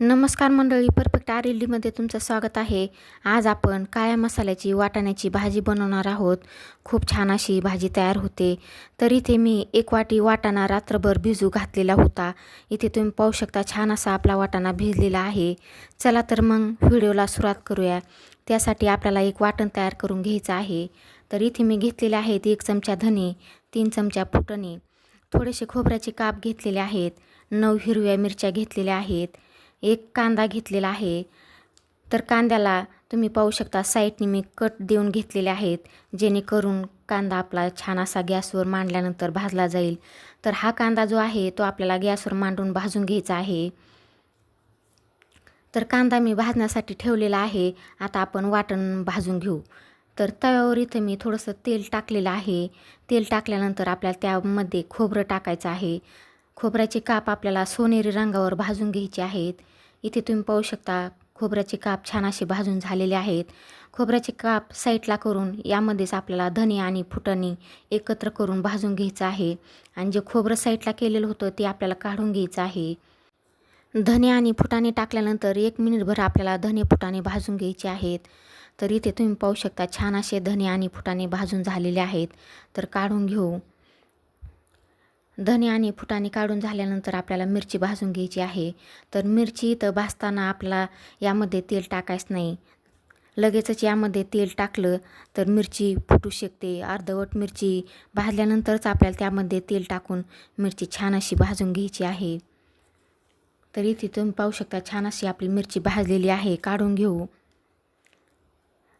नमस्कार मंडळी perfect R L डीमध्ये तुमचं स्वागत आहे. आज आपण काळ्या मसाल्याची वाटाण्याची भाजी बनवणार आहोत. खूप छान अशी भाजी तयार होते. तर इथे मी एक वाटी वाटाणा रात्रभर भिजू घातलेला होता. इथे तुम्ही पाहू शकता छान असा आपला वाटाणा भिजलेला आहे. चला तर मग व्हिडिओला सुरुवात करूया. त्यासाठी आपल्याला एक वाटण तयार करून घ्यायचं आहे. तर इथे मी घेतलेले आहेत एक चमचा धने तीन चमचा फुटणे. थोडेसे खोबऱ्याचे काप घेतलेले आहेत. नऊ हिरव्या मिरच्या घेतलेल्या आहेत. एक कांदा घेतलेला आहे. तर कांद्याला तुम्ही पाहू शकता साईडने मी कट देऊन घेतलेले आहेत. जेणेकरून कांदा आपला छान असा गॅसवर मांडल्यानंतर भाजला जाईल. तर हा कांदा जो आहे तो आपल्याला गॅसवर मांडून भाजून घ्यायचा आहे. तर कांदा मी भाजण्यासाठी ठेवलेला आहे. आता आपण वाटण भाजून घेऊ. तर तव्यावर इथं मी थोडंसं तेल टाकलेलं आहे. तेल टाकल्यानंतर आपल्याला त्यामध्ये खोबरं टाकायचं आहे. खोबऱ्याचे काप आपल्याला सोनेरी रंगावर भाजून घ्यायचे आहेत. इथे तुम्ही पाहू शकता खोबऱ्याचे काप छान असे भाजून झालेले आहेत. खोबऱ्याचे काप साईडला करून यामध्येच आपल्याला धने आणि फुटणी एकत्र करून भाजून घ्यायचं आहे. आणि जे खोबरं साईडला केलेलं होतं ते आपल्याला काढून घ्यायचं आहे. धने आणि फुटाणे टाकल्यानंतर एक मिनिटभर आपल्याला धने फुटाणे भाजून घ्यायचे आहेत. तर इथे तुम्ही पाहू शकता छान असे धने आणि फुटाणे भाजून झालेले आहेत. तर काढून घेऊ. धने आणि फुटाणे काढून झाल्यानंतर आपल्याला मिरची भाजून घ्यायची आहे. तर मिरची इथं भाजताना आपला यामध्ये तेल टाकायचं नाही. लगेचच यामध्ये तेल टाकलं तर मिरची फुटू शकते. अर्धवट मिरची भाजल्यानंतरच आपल्याला त्यामध्ये तेल टाकून मिरची छान अशी भाजून घ्यायची आहे. तर इथे तुम्ही पाहू शकता छान अशी आपली मिरची भाजलेली आहे. काढून घेऊ.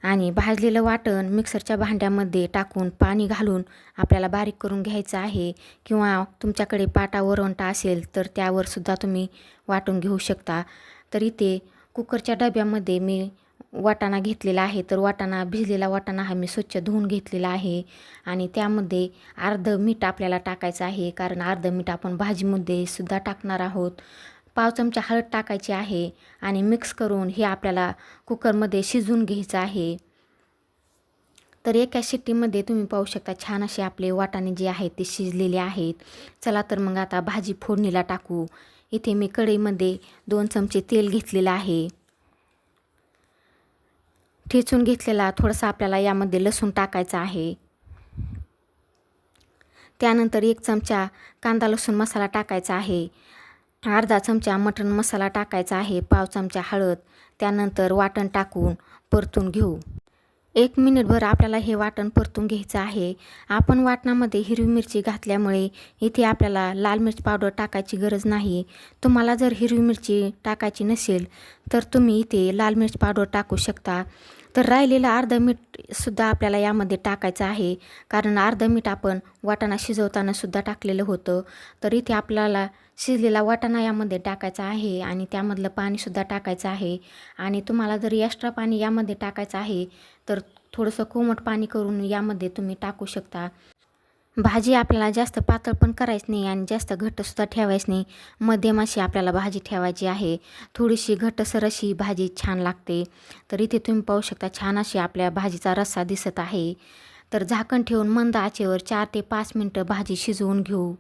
आणि भाजलेलं वाटण मिक्सरच्या भांड्यामध्ये टाकून पाणी घालून आपल्याला बारीक करून घ्यायचं आहे किंवा तुमच्याकडे पाटा वरवंटा असेल तर त्यावर सुद्धा तुम्ही वाटून घेऊ शकता. तर इथे कुकरच्या डब्यामध्ये मी वाटाणा घेतलेला आहे. तर वाटाणा भिजलेला वाटाणा हा मी स्वच्छ धुवून घेतलेला आहे आणि त्यामध्ये अर्धं मीठ आपल्याला टाकायचं आहे. कारण अर्धं मीठ आपण भाजीमध्ये सुद्धा टाकणार आहोत. पाव चमचा हळद टाकायची आहे आणि मिक्स करून हे आपल्याला कुकरमध्ये शिजून घ्यायचं आहे. तर एका शिट्टीमध्ये तुम्ही पाहू शकता छान असे आपले वाटाणे जे आहेत ते शिजलेले आहेत. चला तर मग आता भाजी फोडणीला टाकू. इथे मी कढईमध्ये दोन चमचे तेल घेतलेलं आहे. ठेचून घेतलेला थोडासा आपल्याला यामध्ये लसूण टाकायचा आहे. त्यानंतर एक चमचा कांदा लसूण मसाला टाकायचा आहे. अर्धा चमचा मटण मसाला टाकायचा आहे पाव चमचा हळद त्यानंतर वाटण टाकून परतून घेऊ. एक मिनिटभर आपल्याला हे वाटण परतून घ्यायचं आहे. आपण वाटणामध्ये हिरवी मिरची घातल्यामुळे इथे आपल्याला लाल मिरची पावडर टाकायची गरज नाही. तुम्हाला जर हिरवी मिरची टाकायची नसेल तर तुम्ही इथे लाल मिरची पावडर टाकू शकता. तर राहिलेलं अर्धं मीठसुद्धा आपल्याला यामध्ये टाकायचं आहे. कारण अर्धं मीठ आपण वाटाणा शिजवताना सुद्धा टाकलेलं होतं. तर इथे आपल्याला शिजलेला वाटाणा यामध्ये टाकायचा आहे आणि त्यामधलं पाणीसुद्धा टाकायचं आहे. आणि तुम्हाला जर एक्स्ट्रा पाणी यामध्ये टाकायचं आहे तर थोडंसं कोमट पाणी करून यामध्ये तुम्ही टाकू शकता. भाजी आपल्याला जास्त पातळ पण करायची नाही आणि जास्त घट्टसुद्धा ठेवायची नाही. मध्यम अशी आपल्याला भाजी ठेवायची आहे. थोडीशी घट्टसर अशी भाजी छान लागते. तर इथे तुम्ही पाहू शकता छान अशी आपल्या भाजीचा रस्सा दिसत आहे. तर झाकण ठेवून मंद आचेवर चार ते पाच मिनटं भाजी शिजवून घेऊ.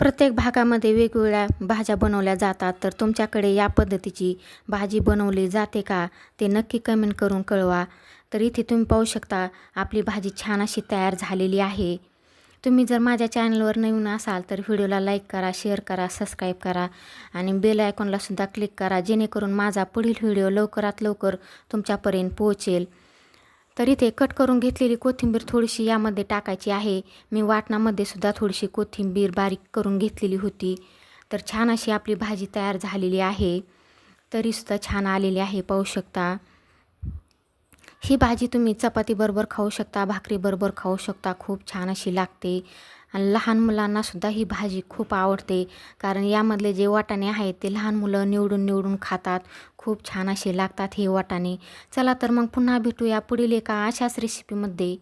प्रत्येक भागामध्ये वेगवेगळ्या भाज्या बनवल्या जातात. तर तुमच्याकडे या पद्धतीची भाजी बनवली जाते का? ते नक्की कमेंट करून कळवा. तर इथे तुम्ही पाहू शकता आपली भाजी छान अशी तयार झालेली आहे. तुम्ही जर माझ्या चॅनलवर नवीन असाल तर व्हिडिओला लाईक करा शेअर करा सबस्क्राईब करा आणि बेल आयकॉनलासुद्धा क्लिक करा जेणेकरून माझा पुढील व्हिडिओ लवकरात लवकर तुमच्यापर्यंत पोहोचेल. तर इथे कट करून घेतलेली कोथिंबीर थोडीशी यामध्ये टाकायची आहे. मी वाटणामध्ये सुद्धा थोडीशी कोथिंबीर बारीक करून घेतलेली होती. तर छान अशी आपली भाजी तयार झालेली आहे. तरीसुद्धा छान आलेली आहे पाहू शकता. ही भाजी तुम्ही चपातीबरोबर खाऊ शकता भाकरीबरोबर खाऊ शकता. खूप छान अशी लागते. आणि लहान मुलांनासुद्धा ही भाजी खूप आवडते. कारण यामधले जे वाटाणे आहेत ते लहान मुलं निवडून निवडून खातात. खूप छान असे लागतात हे वाटाणे. चला तर मग पुन्हा भेटूया पुढील एका अशाच रेसिपीमध्ये